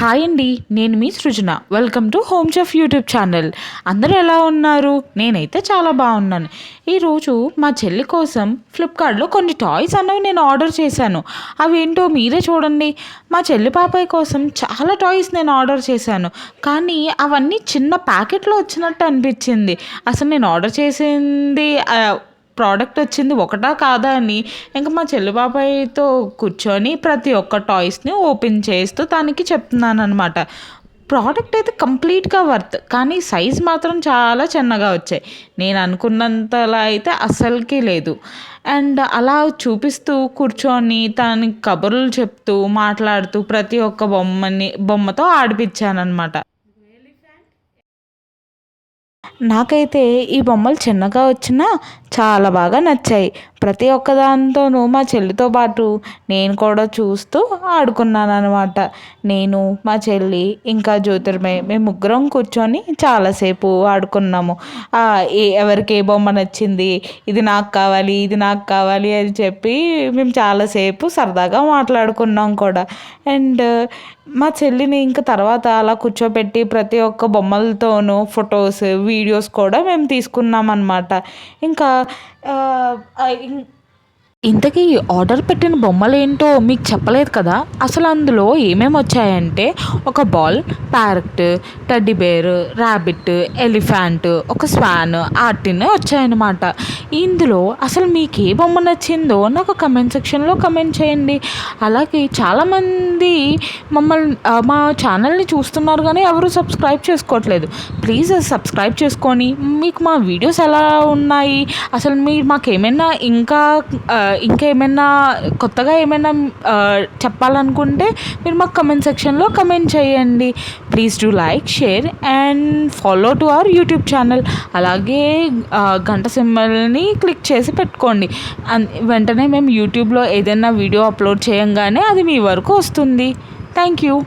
Hi అండి నేను మీ Srujana. Welcome to home chef YouTube channel అందరూ ఎలా ఉన్నారు? నేనైతే చాలా బాగున్నాను. ఈరోజు మా చెల్లి కోసం ఫ్లిప్కార్ట్లో కొన్ని టాయ్స్ అనేవి నేను ఆర్డర్ చేశాను. అవి ఏంటో మీరే చూడండి. మా చెల్లి పాపాయి కోసం చాలా టాయ్స్ నేను ఆర్డర్ చేశాను. కానీ అవన్నీ చిన్న ప్యాకెట్లో వచ్చినట్టు అనిపించింది. అసలు నేను ఆర్డర్ చేసింది ప్రోడక్ట్ వచ్చింది ఒకటా కాదా అని. ఇంకా మా చెల్లి బాబాయ్తో కూర్చొని ప్రతి ఒక్క టాయ్స్ని ఓపెన్ చేస్తూ తనకి చెప్తున్నాను అనమాట ప్రోడక్ట్ అయితే కంప్లీట్గా వర్త్ కానీ సైజ్ మాత్రం చాలా చిన్నగా వచ్చాయి. నేను అనుకున్నంతలా అయితే అస్సలకి లేదు. అండ్ అలా చూపిస్తూ కూర్చొని తనకి కబుర్లు చెప్తూ మాట్లాడుతూ ప్రతి ఒక్క బొమ్మని బొమ్మతో ఆడిపించాను అనమాట నాకైతే ఈ బొమ్మలు చిన్నగా వచ్చినా చాలా బాగా నచ్చాయి. ప్రతి ఒక్కదానితోనూ మా చెల్లితో పాటు నేను కూడా చూస్తూ ఆడుకున్నాను అనమాట నేను మా చెల్లి ఇంకా జ్యోతిర్మయ్ మేము ముగ్గురం కూర్చొని చాలాసేపు ఆడుకున్నాము. ఎవరికి ఏ బొమ్మ నచ్చింది? ఇది నాకు కావాలి ఇది నాకు కావాలి అని చెప్పి మేము చాలాసేపు సరదాగా మాట్లాడుకున్నాం కూడా. అండ్ మా చెల్లిని ఇంకా తర్వాత అలా కూర్చోబెట్టి ప్రతి ఒక్క బొమ్మలతోనూ ఫొటోస్ వీడియో వీడియోస్ కూడా మేము తీసుకున్నాం అనమాట ఇంకా ఇం- ఇంతకీ ఆర్డర్ పెట్టిన బొమ్మలు ఏంటో మీకు చెప్పలేదు కదా? అసలు అందులో ఏమేమి వచ్చాయంటే ఒక ball parrot teddy bear rabbit elephant ఒక స్వాన్ ఆర్టిన్ వచ్చాయన్నమాట. ఇందులో అసలు మీకు ఏ బొమ్మ నచ్చిందో నాకు కమెంట్ సెక్షన్లో కమెంట్ చేయండి. అలాగే చాలామంది మమ్మల్ని మా ఛానల్ని చూస్తున్నారు కానీ ఎవరు సబ్స్క్రైబ్ చేసుకోవట్లేదు. ప్లీజ్ సబ్స్క్రైబ్ చేసుకొని మీకు మా వీడియోస్ ఎలా ఉన్నాయి? అసలు మీరు మాకేమైనా ఇంకా ఇంకా ఏమైనా కొత్తగా ఏమైనా చెప్పాలనుకుంటే మీరు మాకు కమెంట్ సెక్షన్లో కమెంట్ చేయండి. Please do like share and follow to our YouTube channel అలాగే గంట సింబల్ని క్లిక్ చేసి పెట్టుకోండి. అన్- వెంటనే మేము యూట్యూబ్లో ఏదైనా వీడియో అప్లోడ్ చేయంగానే అది మీ వరకు వస్తుంది. Thank you